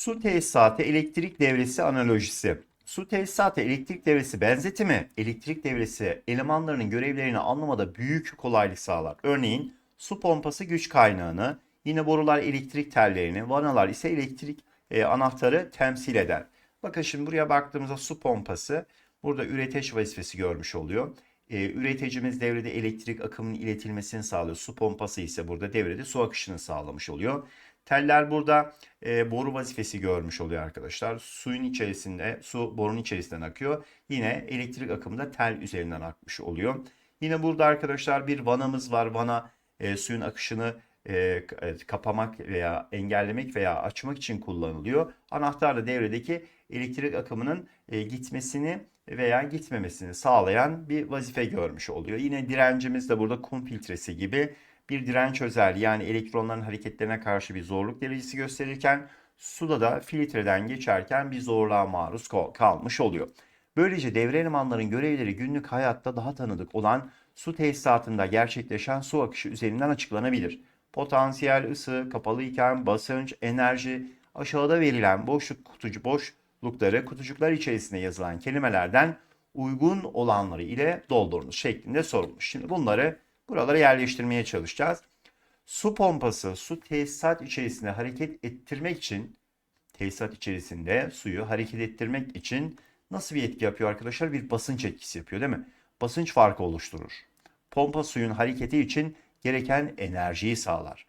Su tesisatı elektrik devresi analojisi. Su tesisatı elektrik devresi benzetimi, elektrik devresi elemanlarının görevlerini anlamada büyük kolaylık sağlar. Örneğin su pompası güç kaynağını, yine borular elektrik tellerini, vanalar ise elektrik e, anahtarı temsil eder. Bakın şimdi buraya baktığımızda su pompası burada üreteç vazifesi görmüş oluyor. E, üreticimiz devrede elektrik akımının iletilmesini sağlıyor. Su pompası ise burada devrede su akışını sağlamış oluyor. Teller burada e, boru vazifesi görmüş oluyor arkadaşlar. Suyun içerisinde, su borunun içerisinden akıyor. Yine elektrik akımı da tel üzerinden akmış oluyor. Yine burada arkadaşlar bir vanamız var. Vana e, suyun akışını e, kapamak veya engellemek veya açmak için kullanılıyor. Anahtar da devredeki elektrik akımının e, gitmesini veya gitmemesini sağlayan bir vazife görmüş oluyor. Yine direncimiz de burada kum filtresi gibi bir direnç özelliği yani elektronların hareketlerine karşı bir zorluk derecesi gösterirken suda da filtreden geçerken bir zorluğa maruz kalmış oluyor. Böylece devre elemanların görevleri günlük hayatta daha tanıdık olan su tesisatında gerçekleşen su akışı üzerinden açıklanabilir. Potansiyel ısı, kapalı iken basınç, enerji, aşağıda verilen boşluk kutucu boşlukları kutucuklar içerisinde yazılan kelimelerden uygun olanları ile doldurunuz şeklinde sorulmuş. Şimdi bunları buralara yerleştirmeye çalışacağız. Su pompası su tesisat içerisinde hareket ettirmek için tesisat içerisinde suyu hareket ettirmek için nasıl bir etki yapıyor arkadaşlar? Bir basınç etkisi yapıyor değil mi? Basınç farkı oluşturur. Pompa suyun hareketi için gereken enerjiyi sağlar.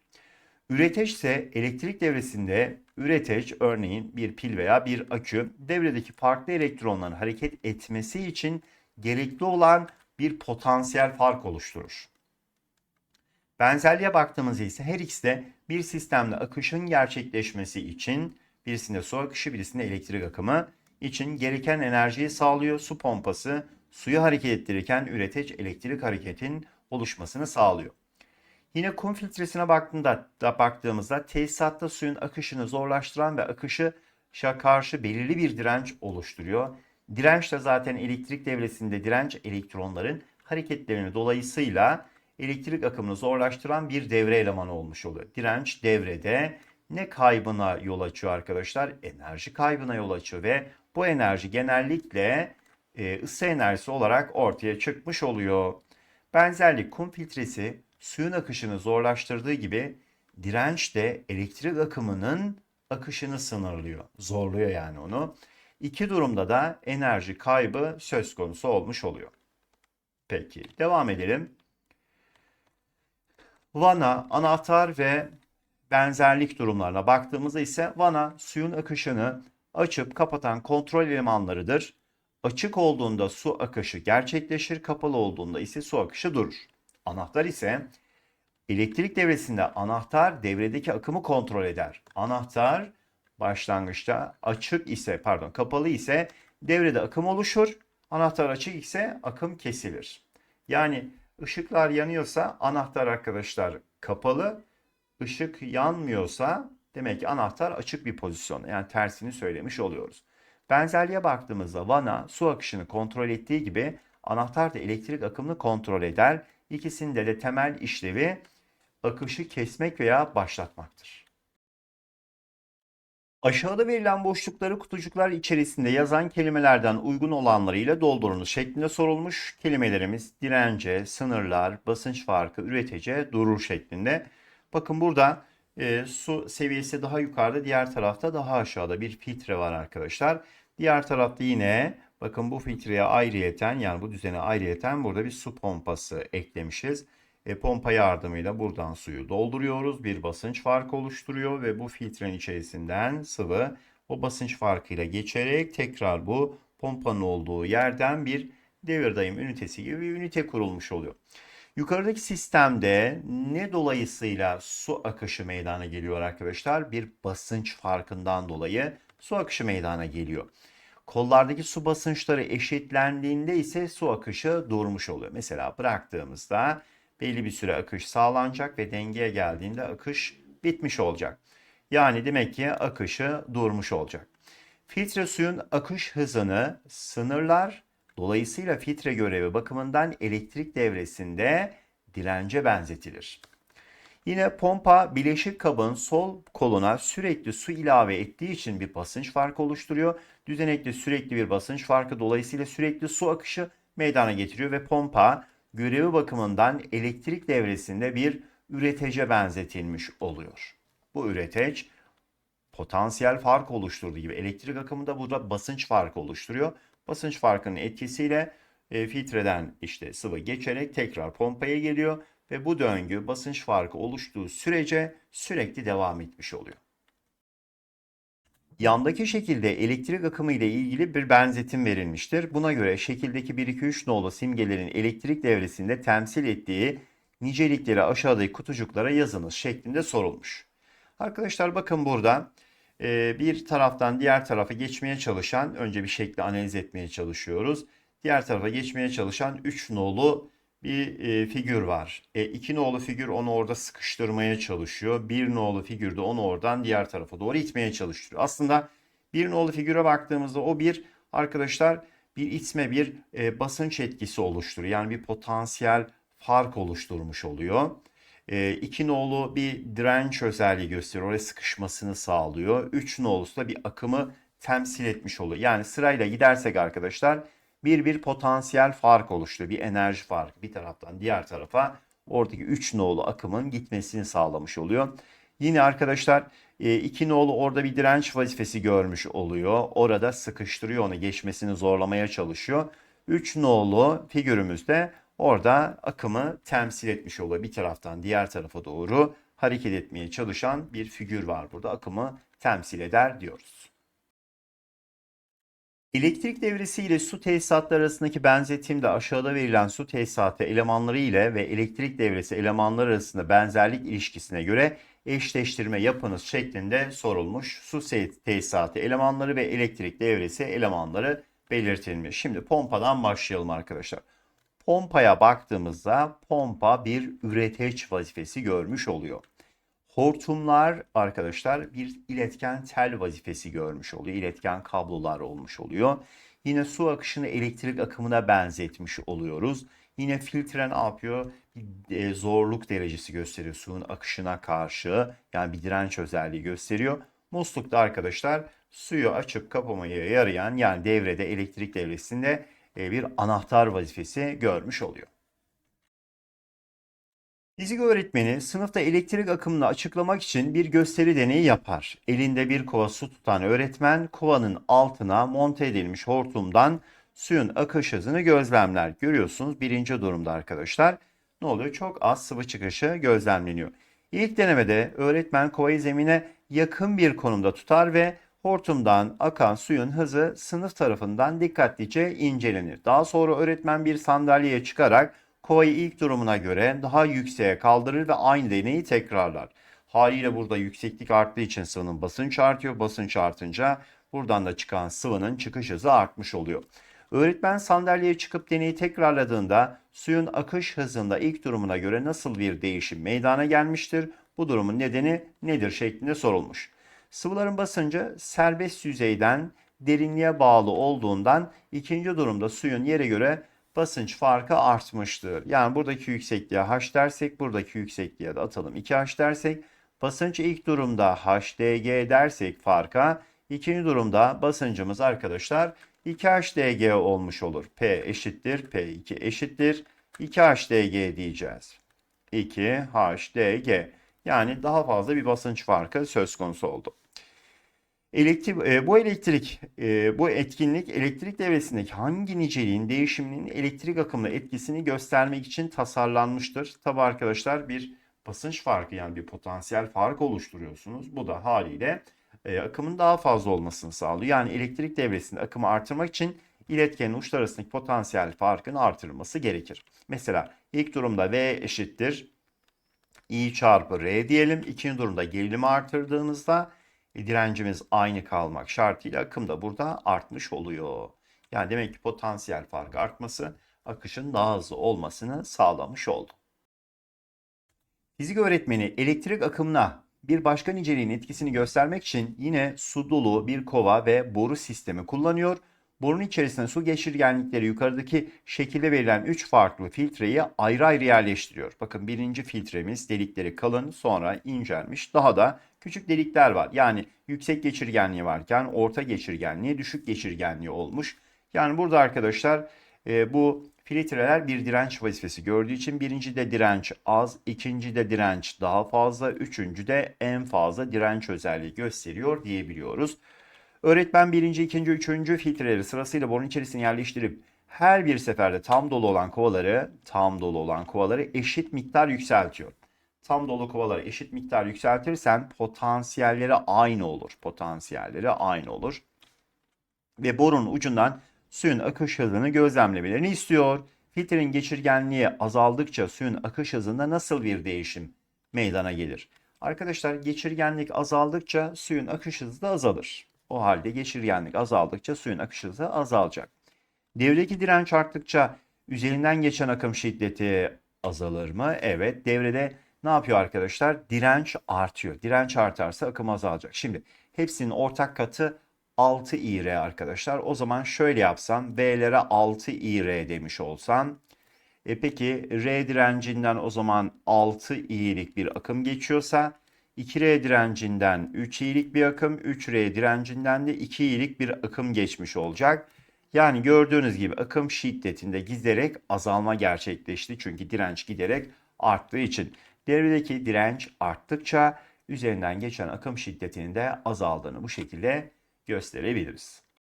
Üreteç ise elektrik devresinde üreteç örneğin bir pil veya bir akü devredeki farklı elektronların hareket etmesi için gerekli olan bir potansiyel fark oluşturur. Benzerliğe baktığımızda ise her ikisi de bir sistemde akışın gerçekleşmesi için birisinde su akışı birisinde elektrik akımı için gereken enerjiyi sağlıyor. Su pompası suyu hareket ettirirken üreteç elektrik hareketin oluşmasını sağlıyor. Yine kum filtresine baktığında, da baktığımızda tesisatta suyun akışını zorlaştıran ve akışı karşı belirli bir direnç oluşturuyor. Direnç de zaten elektrik devresinde direnç elektronların hareketlerini dolayısıyla elektrik akımını zorlaştıran bir devre elemanı olmuş oluyor. Direnç devrede ne kaybına yol açıyor arkadaşlar? Enerji kaybına yol açıyor ve bu enerji genellikle e, ısı enerjisi olarak ortaya çıkmış oluyor. Benzerlik kum filtresi suyun akışını zorlaştırdığı gibi direnç de elektrik akımının akışını sınırlıyor. Zorluyor yani onu. İki durumda da enerji kaybı söz konusu olmuş oluyor. Peki devam edelim. Vana, anahtar ve benzerlik durumlarına baktığımızda ise vana suyun akışını açıp kapatan kontrol elemanlarıdır. Açık olduğunda su akışı gerçekleşir, kapalı olduğunda ise su akışı durur. Anahtar ise elektrik devresinde anahtar devredeki akımı kontrol eder. Anahtar başlangıçta açık ise pardon kapalı ise devrede akım oluşur. Anahtar açık ise akım kesilir. Yani ışıklar yanıyorsa anahtar arkadaşlar kapalı. Işık yanmıyorsa demek ki anahtar açık bir pozisyon. Yani tersini söylemiş oluyoruz. Benzerliğe baktığımızda vana su akışını kontrol ettiği gibi anahtar da elektrik akımını kontrol eder. İkisinde de temel işlevi akışı kesmek veya başlatmaktır. Aşağıda verilen boşlukları kutucuklar içerisinde yazan kelimelerden uygun olanlarıyla doldurunuz şeklinde sorulmuş kelimelerimiz dirence, sınırlar, basınç farkı, üretece, durur şeklinde. Bakın burada e, su seviyesi daha yukarıda, diğer tarafta daha aşağıda bir filtre var arkadaşlar. Diğer tarafta yine bakın bu filtreye ayrıyeten yani bu düzene ayrıyeten burada bir su pompası eklemişiz. E, pompa yardımıyla buradan suyu dolduruyoruz. Bir basınç farkı oluşturuyor ve bu filtrenin içerisinden sıvı o basınç farkıyla geçerek tekrar bu pompanın olduğu yerden bir devir daim ünitesi gibi bir ünite kurulmuş oluyor. Yukarıdaki sistemde ne dolayısıyla su akışı meydana geliyor arkadaşlar? Bir basınç farkından dolayı su akışı meydana geliyor. Kollardaki su basınçları eşitlendiğinde ise su akışı durmuş oluyor. Mesela bıraktığımızda belli bir süre akış sağlanacak ve dengeye geldiğinde akış bitmiş olacak. Yani demek ki akışı durmuş olacak. Filtre suyun akış hızını sınırlar. Dolayısıyla filtre görevi bakımından elektrik devresinde dirence benzetilir. Yine pompa bileşik kabın sol koluna sürekli su ilave ettiği için bir basınç farkı oluşturuyor. Düzenekli sürekli bir basınç farkı dolayısıyla sürekli su akışı meydana getiriyor ve pompa görevi bakımından elektrik devresinde bir üretece benzetilmiş oluyor. Bu üreteç potansiyel fark oluşturduğu gibi elektrik akımında burada basınç farkı oluşturuyor. Basınç farkının etkisiyle e, filtreden işte sıvı geçerek tekrar pompaya geliyor ve bu döngü basınç farkı oluştuğu sürece sürekli devam etmiş oluyor. Yandaki şekilde elektrik akımı ile ilgili bir benzetim verilmiştir. Buna göre şekildeki 1 2 3 nolu simgelerin elektrik devresinde temsil ettiği nicelikleri aşağıdaki kutucuklara yazınız şeklinde sorulmuş. Arkadaşlar bakın burada e, bir taraftan diğer tarafa geçmeye çalışan önce bir şekli analiz etmeye çalışıyoruz. Diğer tarafa geçmeye çalışan 3 nolu bir e, figür var. E, 2 nolu figür onu orada sıkıştırmaya çalışıyor. 1 nolu figür de onu oradan diğer tarafa doğru itmeye çalışıyor. Aslında 1 nolu figüre baktığımızda o bir arkadaşlar bir itme bir e, basınç etkisi oluşturuyor. Yani bir potansiyel fark oluşturmuş oluyor. E, iki nolu bir direnç özelliği gösteriyor. Oraya sıkışmasını sağlıyor. Üç nolusu da bir akımı temsil etmiş oluyor. Yani sırayla gidersek arkadaşlar bir bir potansiyel fark oluşturuyor. Bir enerji farkı bir taraftan diğer tarafa oradaki 3 nolu akımın gitmesini sağlamış oluyor. Yine arkadaşlar 2 nolu orada bir direnç vazifesi görmüş oluyor. Orada sıkıştırıyor onu geçmesini zorlamaya çalışıyor. 3 nolu figürümüzde orada akımı temsil etmiş oluyor. Bir taraftan diğer tarafa doğru hareket etmeye çalışan bir figür var burada. Akımı temsil eder diyoruz. Elektrik devresi ile su tesisatları arasındaki benzetimde aşağıda verilen su tesisatı elemanları ile ve elektrik devresi elemanları arasında benzerlik ilişkisine göre eşleştirme yapınız şeklinde sorulmuş. Su tesisatı elemanları ve elektrik devresi elemanları belirtilmiş. Şimdi pompadan başlayalım arkadaşlar. Pompaya baktığımızda pompa bir üreteç vazifesi görmüş oluyor. Hortumlar arkadaşlar bir iletken tel vazifesi görmüş oluyor. İletken kablolar olmuş oluyor. Yine su akışını elektrik akımına benzetmiş oluyoruz. Yine filtre ne yapıyor? Bir e, zorluk derecesi gösteriyor suyun akışına karşı. Yani bir direnç özelliği gösteriyor. Muslukta arkadaşlar suyu açıp kapamaya yarayan yani devrede elektrik devresinde e, bir anahtar vazifesi görmüş oluyor. Fizik öğretmeni sınıfta elektrik akımını açıklamak için bir gösteri deneyi yapar. Elinde bir kova su tutan öğretmen kovanın altına monte edilmiş hortumdan suyun akış hızını gözlemler. Görüyorsunuz birinci durumda arkadaşlar. Ne oluyor? Çok az sıvı çıkışı gözlemleniyor. İlk denemede öğretmen kovayı zemine yakın bir konumda tutar ve hortumdan akan suyun hızı sınıf tarafından dikkatlice incelenir. Daha sonra öğretmen bir sandalyeye çıkarak kovayı ilk durumuna göre daha yükseğe kaldırır ve aynı deneyi tekrarlar. Haliyle burada yükseklik arttığı için sıvının basınç artıyor. Basınç artınca buradan da çıkan sıvının çıkış hızı artmış oluyor. Öğretmen sandalyeye çıkıp deneyi tekrarladığında suyun akış hızında ilk durumuna göre nasıl bir değişim meydana gelmiştir? Bu durumun nedeni nedir şeklinde sorulmuş. Sıvıların basıncı serbest yüzeyden derinliğe bağlı olduğundan ikinci durumda suyun yere göre basınç farkı artmıştır. Yani buradaki yüksekliğe h dersek buradaki yüksekliğe de atalım 2h dersek basınç ilk durumda hdg dersek farka ikinci durumda basıncımız arkadaşlar 2hdg olmuş olur. P eşittir P2 eşittir 2hdg diyeceğiz. 2hdg yani daha fazla bir basınç farkı söz konusu oldu. Elektrik, e, bu elektrik, e, bu etkinlik elektrik devresindeki hangi niceliğin değişiminin elektrik akımına etkisini göstermek için tasarlanmıştır. Tabi arkadaşlar bir basınç farkı yani bir potansiyel fark oluşturuyorsunuz. Bu da haliyle e, akımın daha fazla olmasını sağlıyor. Yani elektrik devresinde akımı artırmak için iletkenin uçlar arasındaki potansiyel farkın artırılması gerekir. Mesela ilk durumda V eşittir I çarpı R diyelim. İkinci durumda gerilimi artırdığınızda direncimiz aynı kalmak şartıyla akım da burada artmış oluyor. Yani demek ki potansiyel fark artması akışın daha hızlı olmasını sağlamış oldu. Fizik öğretmeni elektrik akımına bir başka niceliğin etkisini göstermek için yine su dolu bir kova ve boru sistemi kullanıyor. Borunun içerisine su geçirgenlikleri yukarıdaki şekilde verilen 3 farklı filtreyi ayrı ayrı yerleştiriyor. Bakın birinci filtremiz delikleri kalın sonra incelmiş. Daha da küçük delikler var. Yani yüksek geçirgenliği varken orta geçirgenliği, düşük geçirgenliği olmuş. Yani burada arkadaşlar e, bu filtreler bir direnç vazifesi gördüğü için birinci de direnç az, ikinci de direnç daha fazla, üçüncü de en fazla direnç özelliği gösteriyor diyebiliyoruz. Öğretmen birinci, ikinci, üçüncü filtreleri sırasıyla borun içerisine yerleştirip her bir seferde tam dolu olan kovaları, tam dolu olan kovaları eşit miktar yükseltiyor. Tam dolu kovaları eşit miktar yükseltirsen potansiyelleri aynı olur. Potansiyelleri aynı olur. Ve borunun ucundan suyun akış hızını gözlemlemelerini istiyor. Filtrenin geçirgenliği azaldıkça suyun akış hızında nasıl bir değişim meydana gelir? Arkadaşlar geçirgenlik azaldıkça suyun akış hızı da azalır. O halde geçirgenlik azaldıkça suyun akış hızı azalacak. Devredeki direnç arttıkça üzerinden geçen akım şiddeti azalır mı? Evet. Devrede ne yapıyor arkadaşlar? Direnç artıyor. Direnç artarsa akım azalacak. Şimdi hepsinin ortak katı 6 IR arkadaşlar. O zaman şöyle yapsam V'lere 6 IR demiş olsam. E peki R direncinden o zaman 6 i'lik bir akım geçiyorsa 2R direncinden 3 i'lik bir akım, 3R direncinden de 2 i'lik bir akım geçmiş olacak. Yani gördüğünüz gibi akım şiddetinde giderek azalma gerçekleşti. Çünkü direnç giderek arttığı için. Devredeki direnç arttıkça üzerinden geçen akım şiddetinin de azaldığını bu şekilde gösterebiliriz.